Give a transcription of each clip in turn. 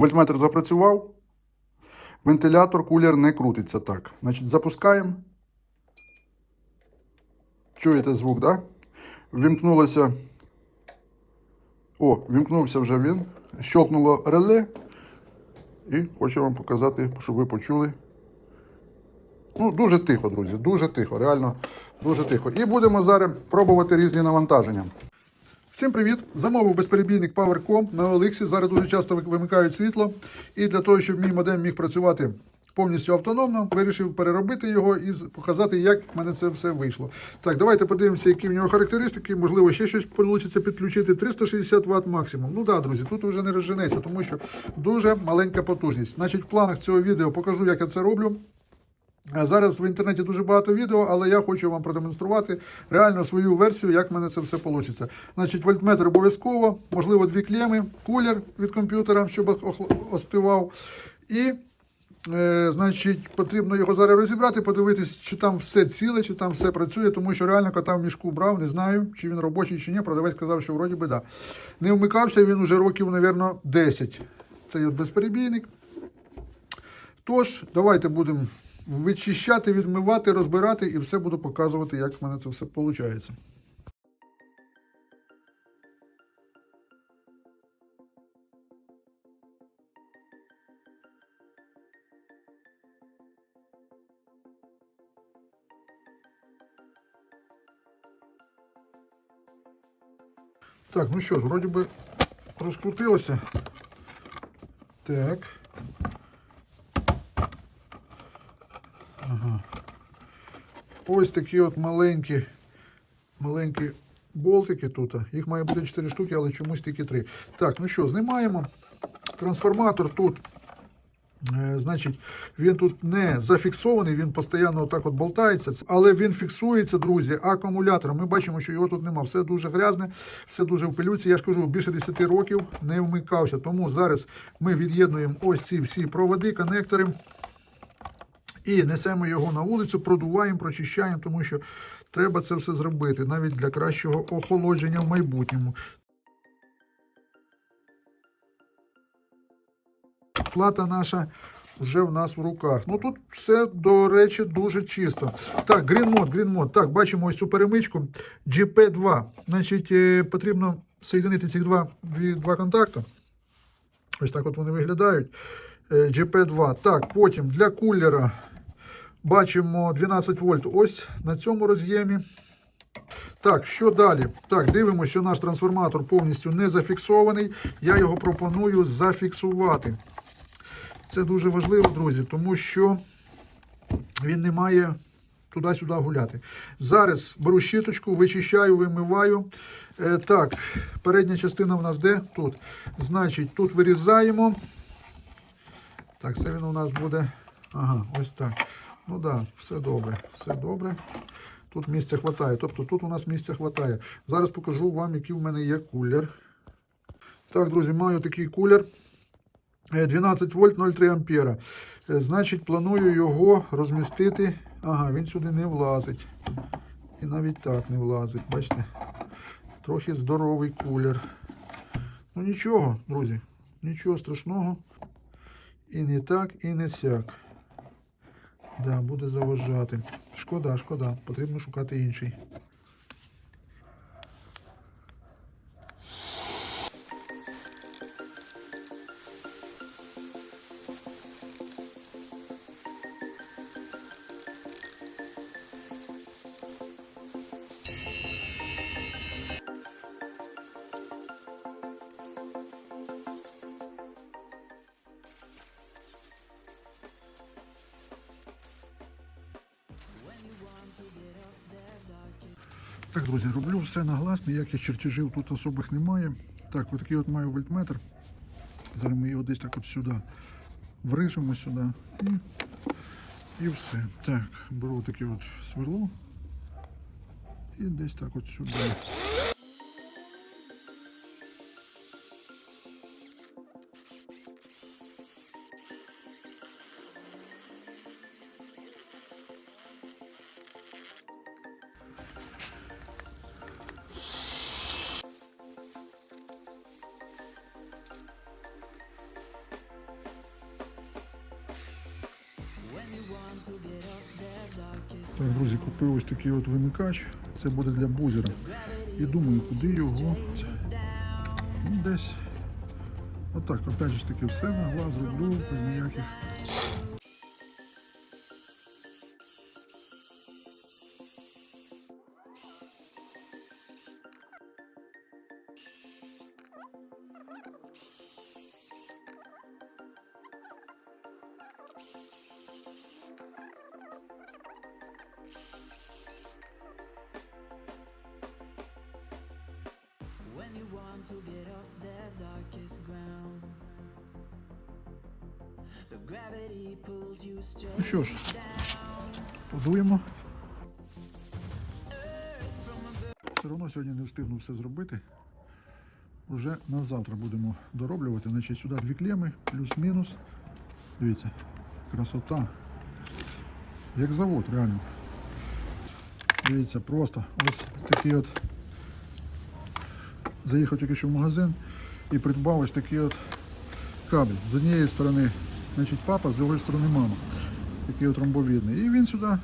Вольтметр запрацював. Вентилятор, кулер не крутиться так. Значить, запускаємо. Чуєте звук, так? Да? Вімкнулося. О, вімкнувся вже він. Щелкнуло реле. І хочу вам показати, щоб ви почули. Ну, дуже тихо, друзі, дуже тихо, реально дуже тихо. І будемо зараз пробувати різні навантаження. Всім привіт! Замовив безперебійник PowerCom на Олексі. Зараз дуже часто вимикають світло. І для того, щоб мій модем міг працювати повністю автономно, вирішив переробити його і показати, як в мене це все вийшло. Так, давайте подивимося, які в нього характеристики. Можливо, ще щось вийде підключити. 360 Вт максимум. Ну так, да, друзі, тут вже не розженеться, тому що дуже маленька потужність. Значить, в планах цього відео покажу, як я це роблю. Зараз в інтернеті дуже багато відео, але я хочу вам продемонструвати реально свою версію, як в мене це все вийде. Значить, вольтметр обов'язково, можливо, дві клеми, кулер від комп'ютера, щоб остивав. І, е, значить, потрібно його зараз розібрати, подивитись, чи там все ціле, чи там все працює, тому що реально кота в мішку брав, не знаю, чи він робочий, чи ні. Продавець казав, що вроді би да. Не вмикався він уже років, мабуть, 10. Це безперебійник. Тож, давайте будемо вичищати, відмивати, розбирати і все буду показувати, як в мене це все виходить. Так, ну що ж, вроді би розкрутилося. Так. Ось такі от маленькі, маленькі болтики тут. Їх має бути 4 штуки, але чомусь тільки 3. Так, ну що, знімаємо. Трансформатор тут. е, Значить, він тут не зафіксований, він постійно отак от болтається, але він фіксується, друзі, акумулятором. Ми бачимо, що його тут нема. Все дуже грязне, все дуже в пилюці. Я ж кажу, більше 10 років не вмикався. Тому зараз ми від'єднуємо ось ці всі проводи, конектори. І несемо його на вулицю, продуваємо, прочищаємо, тому що треба це все зробити навіть для кращого охолодження в майбутньому. Плата наша вже в нас в руках. Ну тут все, до речі, дуже чисто. Так, GreenMod, GreenMod. Так, бачимо ось цю перемичку GP2. Значить, е, потрібно соєдинити ці два, два контакти. Ось так от вони виглядають. Е, GP2. Так, потім для кулера бачимо 12 вольт ось на цьому роз'ємі. Так, що далі? Так, дивимося, що наш трансформатор повністю не зафіксований. Я його пропоную зафіксувати. Це дуже важливо, друзі, тому що він не має туди-сюди гуляти. Зараз беру щіточку, вичищаю, вимиваю. Е, так, передня частина в нас де? Тут. Значить, тут вирізаємо. Так, це він у нас буде. Ага, ось так. Ну так, да, все добре, все добре. Тут місця вистачає. Тобто тут у нас місця вистачає. Зараз покажу вам, який в мене є кулер. Так, друзі, маю такий кулер. Е, 12 вольт 0,3 ампера. Е, Значить, планую його розмістити. Ага, він сюди не влазить. І навіть так не влазить. Бачите? Трохи здоровий кулер. Ну нічого, друзі, нічого страшного. І не так, і не сяк. Да, буде заважати. Шкода, шкода. Потрібно шукати інший. Так, друзі, роблю все на глаз, ніяких чертежів тут особих немає. Так, отакий от маю вольтметр. Зараз ми його десь так от сюди врижемо сюди і, і все. Так, беру таке от сверло і десь так от сюди. Так, друзі, купив ось такий от вимикач. Це буде для бузера. І думаю, куди його. Ну, десь. Отак, опять же таки, все на глаз роблю, без ніяких. Встигну все зробити. Уже на завтра будемо дороблювати. Значить, сюди дві клеми, плюс-мінус. Дивіться, красота. Як завод, реально. Дивіться, просто ось такий от. Заїхав тільки що в магазин і придбав ось такий от кабель. З однієї сторони, значить, папа, з другої сторони мама. Такий от ромбовідний. І він сюди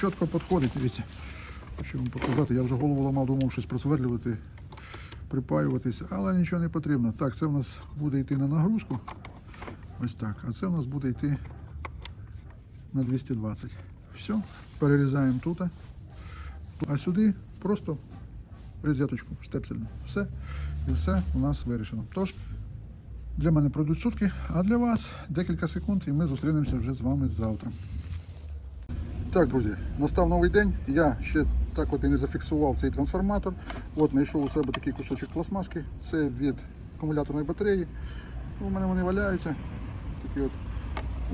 чітко підходить. Дивіться. Хочу вам показати. Я вже голову ламав, думав щось просверлювати, припаюватись, але нічого не потрібно. Так, це в нас буде йти на нагрузку. Ось так. А це в нас буде йти на 220. Все, перерізаємо тут. А сюди просто розеточку штепсельну. Все. І все у нас вирішено. Тож, для мене пройдуть сутки, а для вас декілька секунд, і ми зустрінемося вже з вами завтра. Так, друзі, настав новий день. Я ще так от і не зафіксував цей трансформатор. От знайшов у себе такий кусочок пластмаски. Це від акумуляторної батареї. У мене вони валяються. Такий от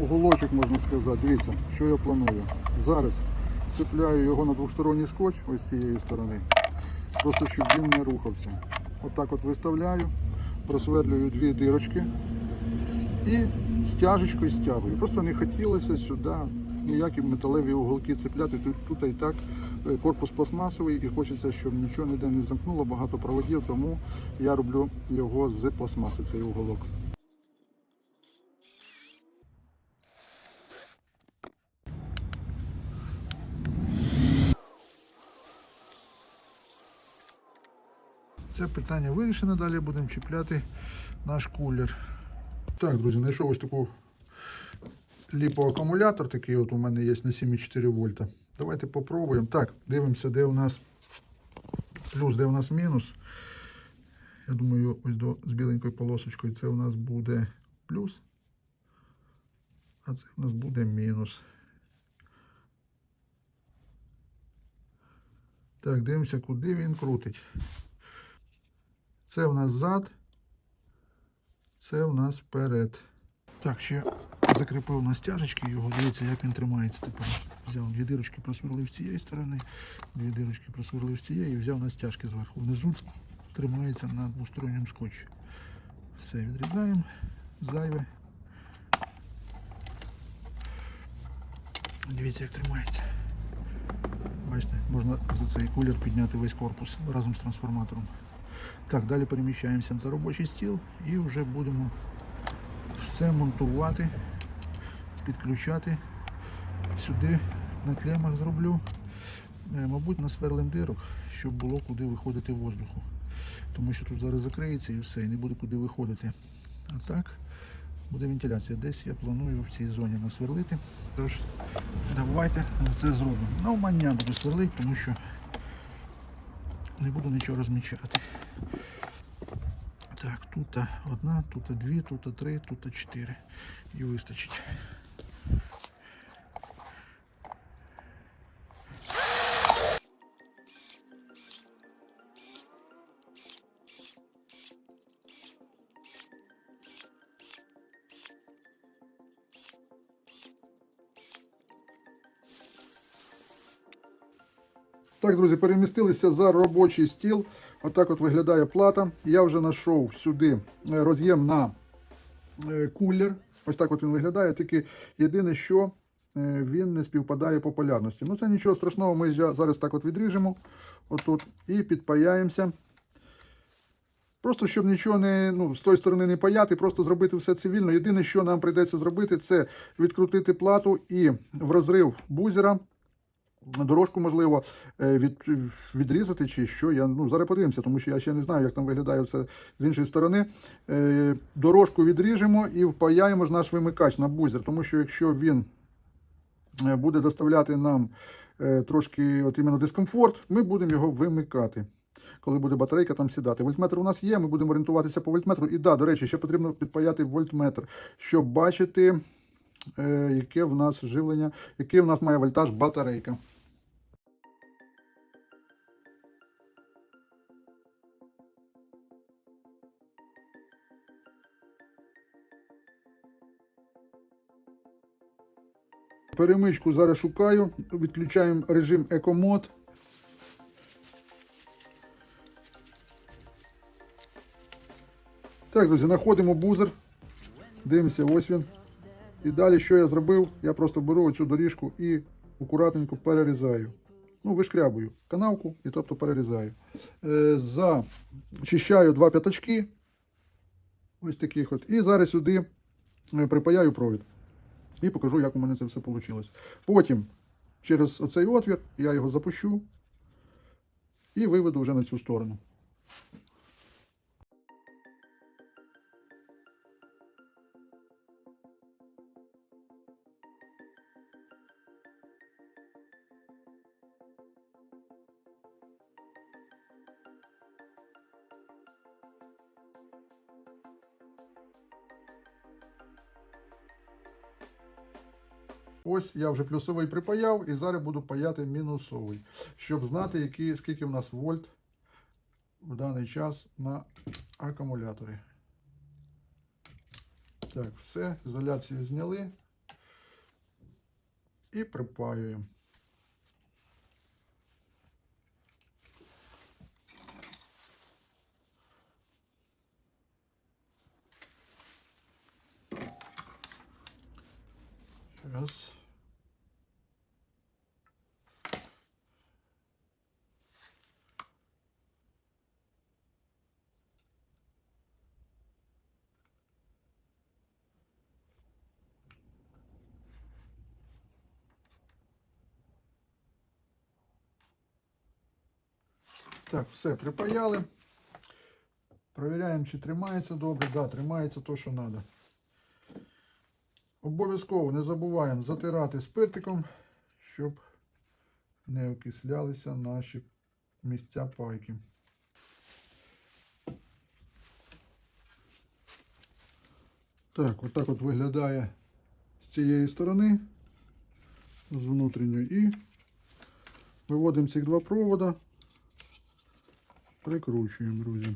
уголочок, можна сказати. Дивіться, що я планую. Зараз цепляю його на двосторонній скотч ось з цієї сторони. Просто щоб він не рухався. Отак от виставляю, просверлюю дві дирочки і стяжечкою стягую. Просто не хотілося сюди ніякі металеві уголки цепляти. Тут, тут і так е, корпус пластмасовий і хочеться, щоб нічого ніде не замкнуло, багато проводів, тому я роблю його з пластмаси, цей уголок. Це питання вирішено. Далі будемо чіпляти наш кулер. Так, друзі, знайшов ось таку ліпоакумулятор, такий от у мене є на 7,4 вольта. Давайте попробуємо. Так, дивимося, де у нас плюс, де у нас мінус. Я думаю, ось до, з біленькою полосочкою це у нас буде плюс. А це у нас буде мінус. Так, дивимося, куди він крутить. Це у нас зад, це у нас вперед. Так, ще закріпив на стяжечки його. Дивіться, як він тримається тепер. Взяв дві дирочки, просверлив з цієї сторони, дві дирочки просверлив з цієї і взяв на стяжки зверху. Внизу тримається на двосторонньому скотчі. Все, відрізаємо. Зайве. Дивіться, як тримається. Бачите, можна за цей кулер підняти весь корпус разом з трансформатором. Так, далі переміщаємося за робочий стіл і вже будемо все монтувати, підключати. Сюди на клемах зроблю, е, мабуть, насверлим дирок, щоб було куди виходити воздуху. Тому що тут зараз закриється і все, і не буде куди виходити. А так буде вентиляція. Десь я планую в цій зоні насверлити. Тож, давайте це зробимо. Навмання буду сверлити, тому що не буду нічого розмічати. Так, тут одна, тут дві, тут три, тут чотири. І вистачить. Так, друзі, перемістилися за робочий стіл. Отак от виглядає плата. Я вже знайшов сюди е, роз'єм на е, кулер. Ось так от він виглядає. Тільки єдине, що е, він не співпадає по полярності. Ну це нічого страшного, ми зараз так от відріжемо отут і підпаяємося Просто щоб нічого не ну, з тої сторони не паяти, просто зробити все цивільно. Єдине, що нам прийдеться зробити, це відкрутити плату і в розрив бузера. Дорожку можливо е, від, відрізати чи що. Я ну зараз подивимося, тому що я ще не знаю, як там виглядає все з іншої сторони. Е, Дорожку відріжемо і впаяємо наш вимикач на бузер, тому що якщо він е, буде доставляти нам трошки от іменно дискомфорт, ми будемо його вимикати. Коли буде батарейка там сідати. Вольтметр у нас є, ми будемо орієнтуватися по вольтметру. І да, до речі, ще потрібно підпаяти вольтметр, щоб бачити, яке в нас живлення, який в нас має вольтаж батарейка. Перемичку зараз шукаю, відключаємо режим екомод. Так, друзі, знаходимо бузер. Дивимося, ось він. І далі, що я зробив? Я просто беру оцю доріжку і акуратненько перерізаю. Ну, вишкрябую канавку і тобто перерізаю. Е, зачищаю два п'ятачки. Ось таких от. І зараз сюди е, припаяю провід. І покажу, як у мене це все вийшло. Потім через оцей отвір я його запущу і виведу вже на цю сторону. Ось я вже плюсовий припаяв і зараз буду паяти мінусовий, щоб знати, які, скільки в нас вольт в даний час на акумуляторі. Так, все, ізоляцію зняли і припаюємо. Раз. Так, все, припаяли. Провіряємо, чи тримається добре. Да, тримається то, що треба. Обов'язково не забуваємо затирати спиртиком, щоб не окислялися наші місця пайки. Так, отак от виглядає з цієї сторони, з внутрішньої. І виводимо ці два провода, прикручуємо, друзі.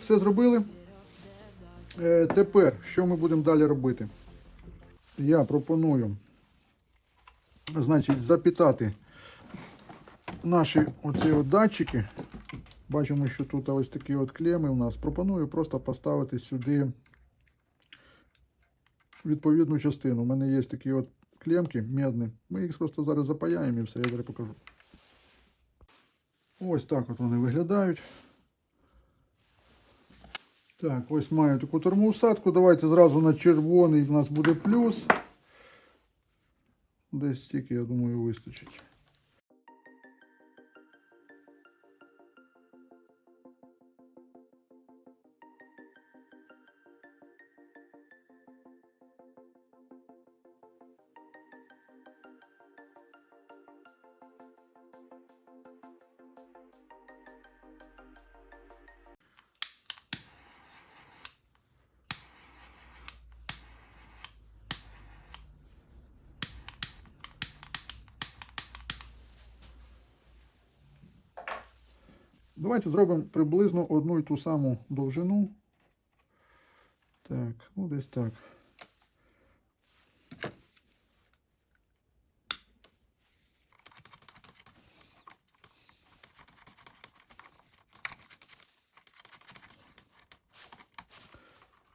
Все зробили. Е, тепер, що ми будемо далі робити? Я пропоную, значить, запітати наші оці от датчики. Бачимо, що тут ось такі от клеми у нас. Пропоную просто поставити сюди відповідну частину. У мене є такі от клемки медні. Ми їх просто зараз запаяємо і все, я зараз покажу. Ось так от вони виглядають. Так, ось маю таку термоусадку. Давайте зразу на червоний в нас буде плюс. Десь стільки, я думаю, вистачить. Давайте зробимо приблизно одну і ту саму довжину. Так, ну десь так.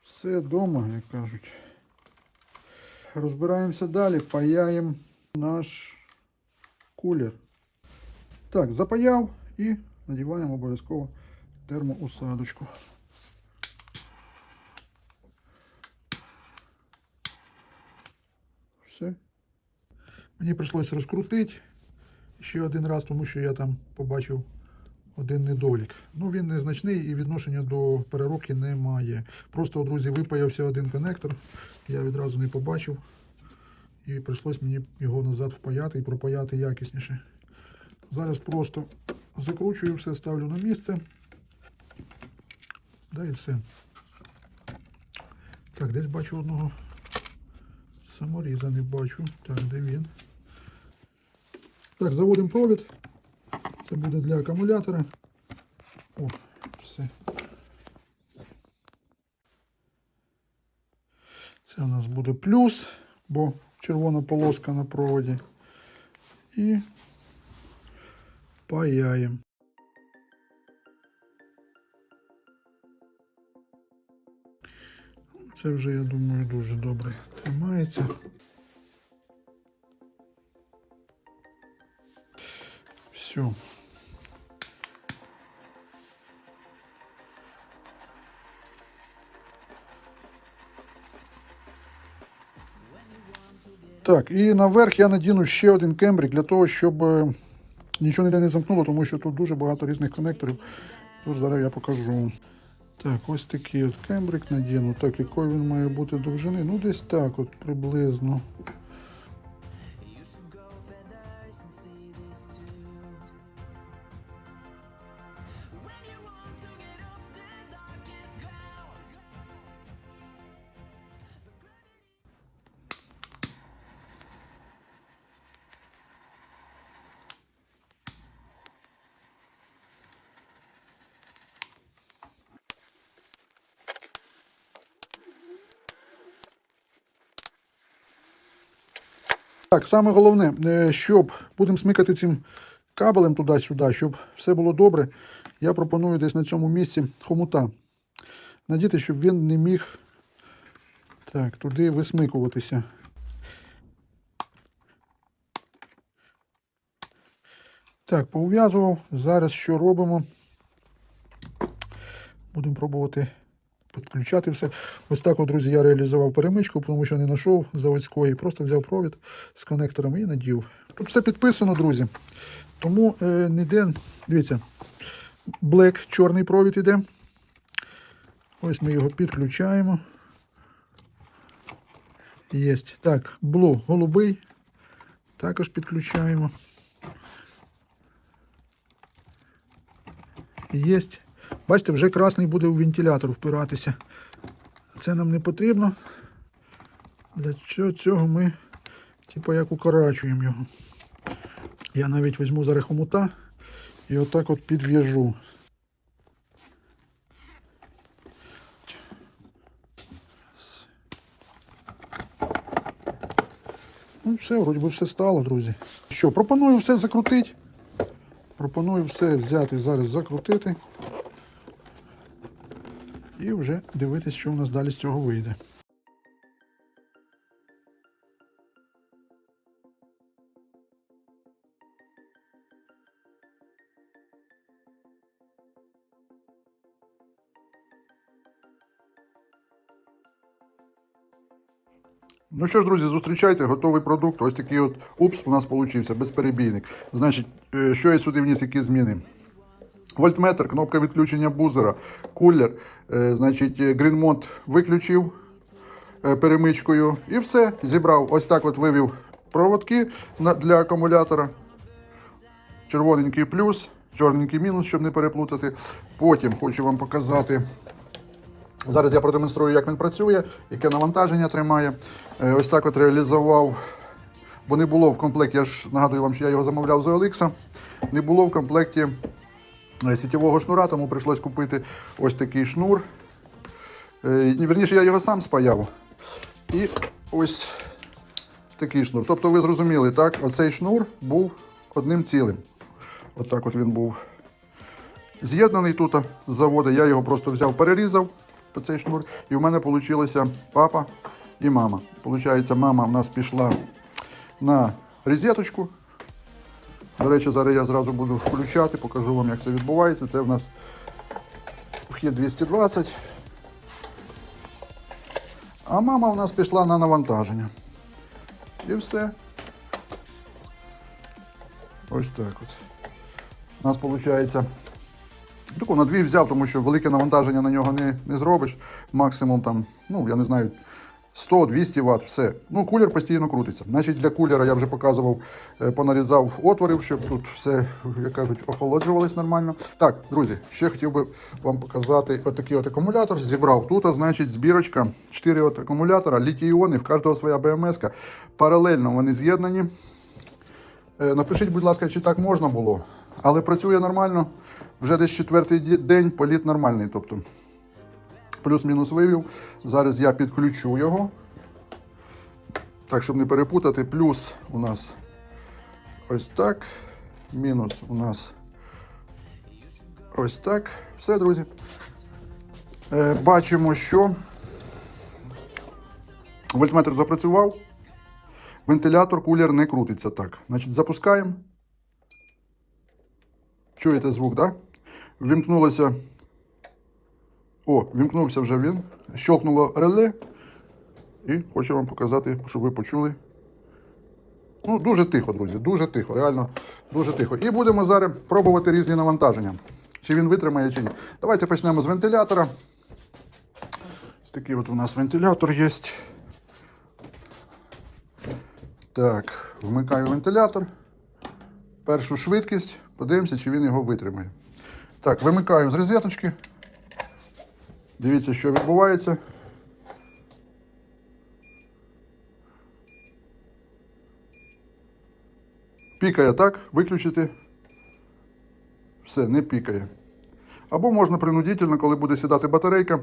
Все дома, як кажуть. Розбираємося далі, паяємо наш кулер. Так, запаяв і надіваємо обов'язково термоусадочку. Все. Мені прийшлося розкрутити ще один раз, тому що я там побачив один недолік. Ну, він незначний і відношення до переробки не має. Просто, друзі, випаявся один коннектор, я відразу не побачив. І прийшлось мені його назад впаяти і пропаяти якісніше. Зараз просто закручую все, ставлю на місце. Да і все. Так, десь бачу одного саморіза не бачу. Так, де він? Так, заводимо провід. Це буде для акумулятора. О, все. Це у нас буде плюс, бо червона полоска на проводі. І паяємо. Це вже, я думаю, дуже добре тримається. Все. Так, і наверх я надіну ще один кембрик для того, щоб е, нічого ніде не замкнуло, тому що тут дуже багато різних конекторів. Тож зараз я покажу. Так, ось такий от кембрик надіну. Так, який він має бути довжини? Ну, десь так, от приблизно. Так, саме головне, е, щоб будемо смикати цим кабелем туди-сюди, щоб все було добре, я пропоную десь на цьому місці хомута. Надіти, щоб він не міг так, туди висмикуватися. Так, пов'язував. Зараз що робимо? Будемо пробувати підключати все. Ось так, от, друзі, я реалізував перемичку, тому що не знайшов заводської. Просто взяв провід з коннектором і надів. Тут все підписано, друзі. Тому е, ніде, дивіться, Black, чорний провід іде. Ось ми його підключаємо. Єсть. Так, Blue, голубий. Також підключаємо. Єсть. Бачите, вже красний буде у вентилятор впиратися. Це нам не потрібно. Для цього, ми, типу, як укорачуємо його. Я навіть візьму зараз хомута і отак от підв'яжу. Ну, все, вроді би все стало, друзі. Що, пропоную все закрутити. Пропоную все взяти зараз закрутити. І вже дивитись, що в нас далі з цього вийде. Ну що ж, друзі, зустрічайте, готовий продукт. Ось такий от упс у нас вийшов, безперебійник. Значить, е, що я сюди вніс, які зміни? Вольтметр, кнопка відключення бузера, кулер, е, значить, грінмонт виключив е, перемичкою і все, зібрав. Ось так от вивів проводки для акумулятора. Червоненький плюс, чорненький мінус, щоб не переплутати. Потім хочу вам показати. Зараз я продемонструю, як він працює, яке навантаження тримає. Е, Ось так от реалізував, бо не було в комплекті, я ж нагадую вам, що я його замовляв з OLX. Не було в комплекті е, сітєвого шнура, тому прийшлось купити ось такий шнур. Е, ні, Вірніше, я його сам спаяв. І ось такий шнур. Тобто ви зрозуміли, так, оцей шнур був одним цілим. Отак от він був з'єднаний тут з заводу. Я його просто взяв, перерізав цей шнур. І в мене вийшло папа і мама. Получається, мама в нас пішла на розеточку. До речі, зараз я зразу буду включати, покажу вам, як це відбувається. Це в нас вхід 220. А мама у нас пішла на навантаження. І все. Ось так от. У нас виходить. Таку на дві взяв, тому що велике навантаження на нього не, не зробиш. Максимум там, ну я не знаю, 100-200 Вт, все. Ну, кулер постійно крутиться. Значить, для кулера я вже показував, е, понарізав отворів, щоб тут все, як кажуть, охолоджувалось нормально. Так, друзі, ще хотів би вам показати отакий от акумулятор. Зібрав тут, а, значить, збірочка. 4 от акумулятора, літій-іони, в кожного своя БМС. -ка. Паралельно вони з'єднані. Е, Напишіть, будь ласка, чи так можна було. Але працює нормально. Вже десь четвертий день політ нормальний. Тобто плюс-мінус вивів. Зараз я підключу його. Так, щоб не перепутати. Плюс у нас ось так. Мінус у нас ось так. Все, друзі. Е, бачимо, що вольтметр запрацював. Вентилятор, кулер не крутиться так. Значить, запускаємо. Чуєте звук, так? Да? Вімкнулося. О, вімкнувся вже він. Щелкнуло реле. І хочу вам показати, щоб ви почули. Ну, дуже тихо, друзі, дуже тихо, реально дуже тихо. І будемо зараз пробувати різні навантаження. Чи він витримає, чи ні. Давайте почнемо з вентилятора. Ось такий от у нас вентилятор є. Так, вмикаю вентилятор. Першу швидкість. Подивимося, чи він його витримає. Так, вимикаю з розеточки. Дивіться, що відбувається. Пікає так, виключити. Все, не пікає. Або можна принудительно, коли буде сідати батарейка,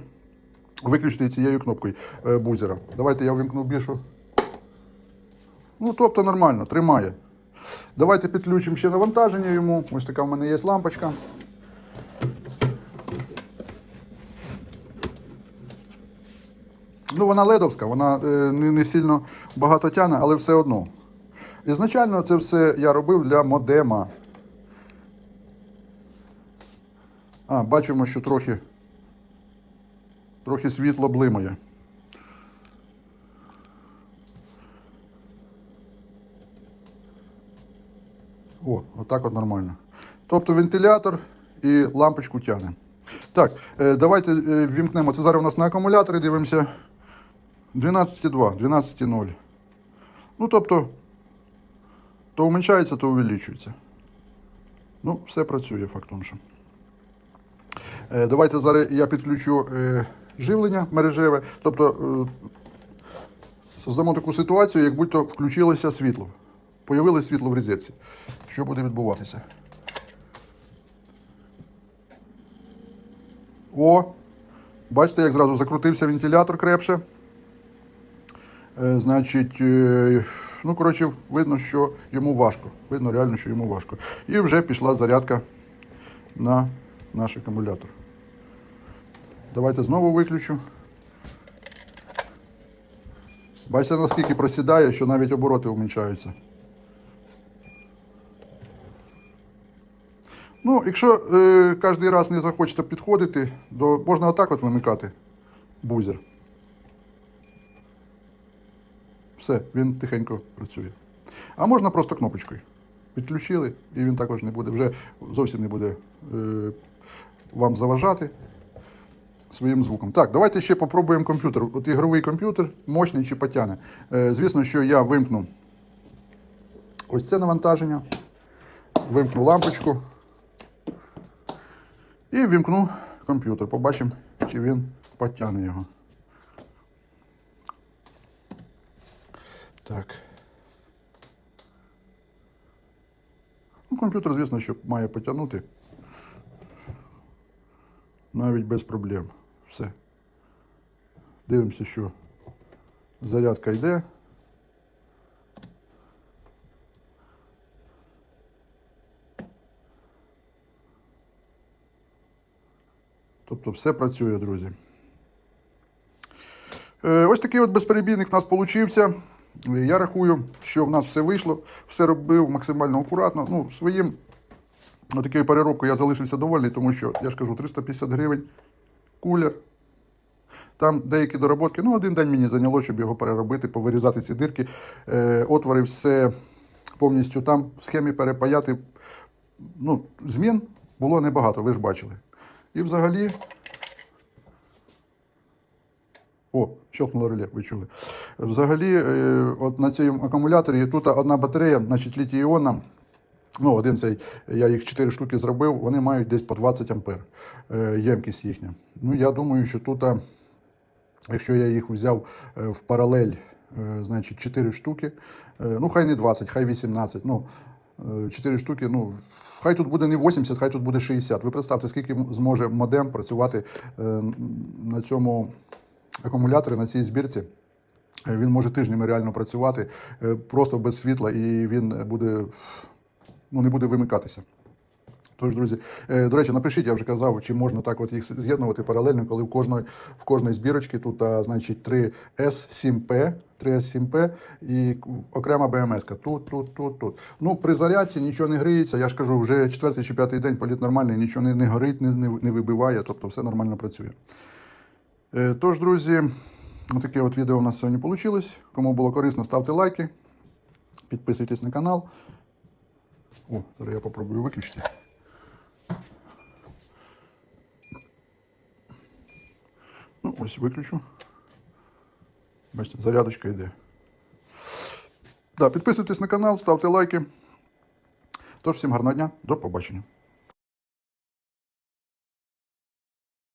виключити цією кнопкою е, бузера. Давайте я вимкну більшу. Ну, тобто нормально, тримає. Давайте підключимо ще навантаження йому. Ось така в мене є лампочка. Ну, вона ледовська, вона е, не, не сильно багато тягне, але все одно. Ізначально це все я робив для модема. А, бачимо, що трохи, трохи світло блимає. О, отак от нормально. Тобто вентилятор і лампочку тягне. Так, е, давайте е, ввімкнемо. Це зараз у нас на акумуляторі дивимося. 12,2, 12,0. Ну, тобто, то уменьшається, то увеличується. Ну, все працює фактом. що. Е, давайте зараз я підключу е, живлення мережеве. Тобто, е, создамо таку ситуацію, як будь-то включилося світло. Появилось світло в розетці. Що буде відбуватися? О! Бачите, як зразу закрутився вентилятор крепше. Е, значить, е, ну, коротше, видно, що йому важко. Видно реально, що йому важко. І вже пішла зарядка на наш акумулятор. Давайте знову виключу. Бачите, наскільки просідає, що навіть обороти уменьшаються. Ну, якщо е, кожен раз не захочете підходити, до, можна отак от вимикати бузер. Все, він тихенько працює. А можна просто кнопочкою. Підключили, і він також не буде, вже зовсім не буде е, вам заважати своїм звуком. Так, давайте ще попробуємо комп'ютер. От ігровий комп'ютер, мощний чи потягне. Е, звісно, що я вимкну ось це навантаження, вимкну лампочку і вімкну комп'ютер. Побачимо, чи він потягне його. Так. Ну, комп'ютер, звісно, що має потягнути. Навіть без проблем. Все. Дивимося, що зарядка йде. Тобто все працює, друзі. Е, Ось такий от безперебійник у нас получився. Я рахую, що в нас все вийшло, все робив максимально акуратно. Ну, своїм такою переробкою я залишився довольний, тому що, я ж кажу, 350 гривень, кулер. Там деякі доработки, ну, один день мені зайняло, щоб його переробити, повирізати ці дирки. Е, отвори все повністю там в схемі перепаяти. Ну, змін було небагато, ви ж бачили. І взагалі. О, щелкнуло реле, ви чули. Взагалі, е, от на цьому акумуляторі тут одна батарея, значить, літій-іонна. Ну, один цей, я їх 4 штуки зробив, вони мають десь по 20 ампер е, ємкість їхня. Ну, я думаю, що тут, якщо я їх взяв е, в паралель, е, значить 4 штуки, е, ну хай не 20, хай 18, ну, е, 4 штуки, ну, хай тут буде не 80, хай тут буде 60. Ви представте, скільки зможе модем працювати е, на цьому акумуляторі, на цій збірці. Е, Він може тижнями реально працювати е, просто без світла, і він буде ну, не буде вимикатися. Тож, друзі, е, до речі, напишіть, я вже казав, чи можна так от їх з'єднувати паралельно, коли в кожної, в кожної збірочці тут, а, значить, 3S7P, 3S7P і окрема БМС. Тут, тут, тут, тут. Ну, при зарядці нічого не гріється. Я ж кажу, вже четвертий чи п'ятий день політ нормальний, нічого не, не горить, не, не вибиває, тобто все нормально працює. Е, Тож, друзі, таке от відео у нас сьогодні вийшло. Кому було корисно, ставте лайки, підписуйтесь на канал. О, зараз я попробую виключити. Ну, ось виключу. Бачите, зарядочка йде. Да, підписуйтесь на канал, ставте лайки. Тож, всім гарного дня, до побачення.